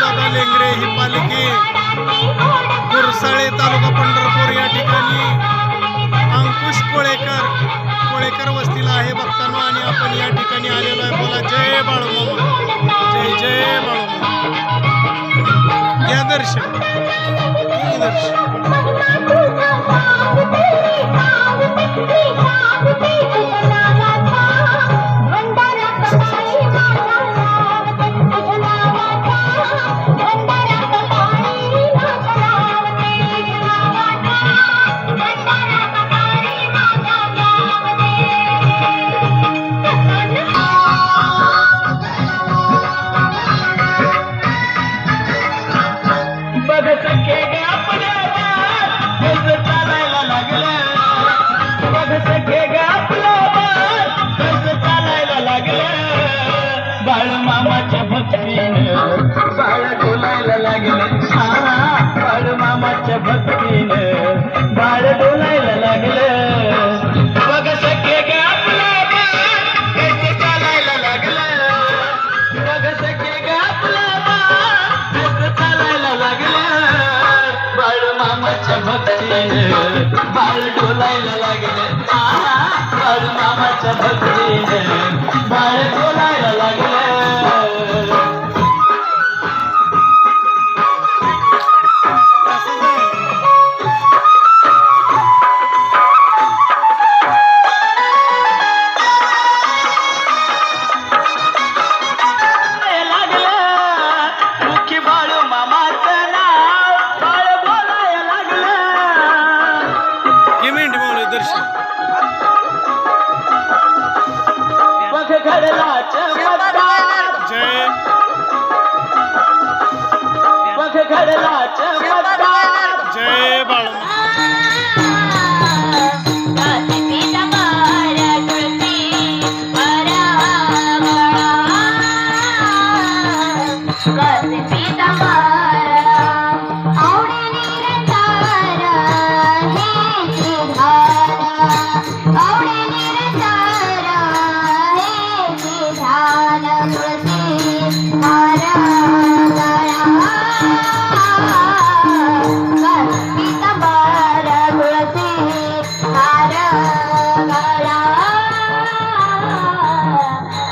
दादा लेंगरे ही पालिके कुरसाळे तालुका पंढरपूर या ठिकाणी. अंकुश कोळेकर कोळेकर वस्तीला आहे बघताना आणि आपण या ठिकाणी आलेलो आहे. बोला जय बाळूमामा. जय जय बाळूमामा. या दर्शन. दर्शन. बाळ मामाच्या भक्तीनं. बाळ डोलायला लागले. हा बाळ मामाच्या भक्तीनं. बाळ डोलायला लागलं. बघ सखे बाळ, कसं चालायला लागलं. बघ सखे बाळ, कसं चालायला लागलं. बाळ मामाच्या भक्तीनं. बाळ डोलायला लागले. आ, बाळ मामाच्या भक्तीनं. बाळ डोलायला लागलं.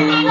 Thank you.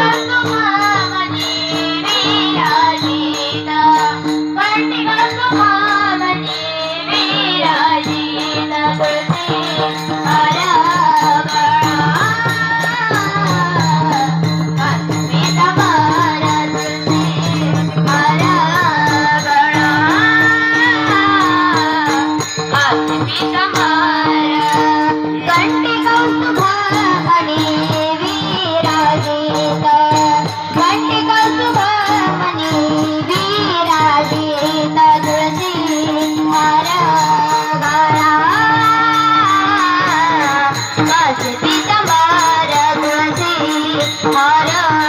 Hara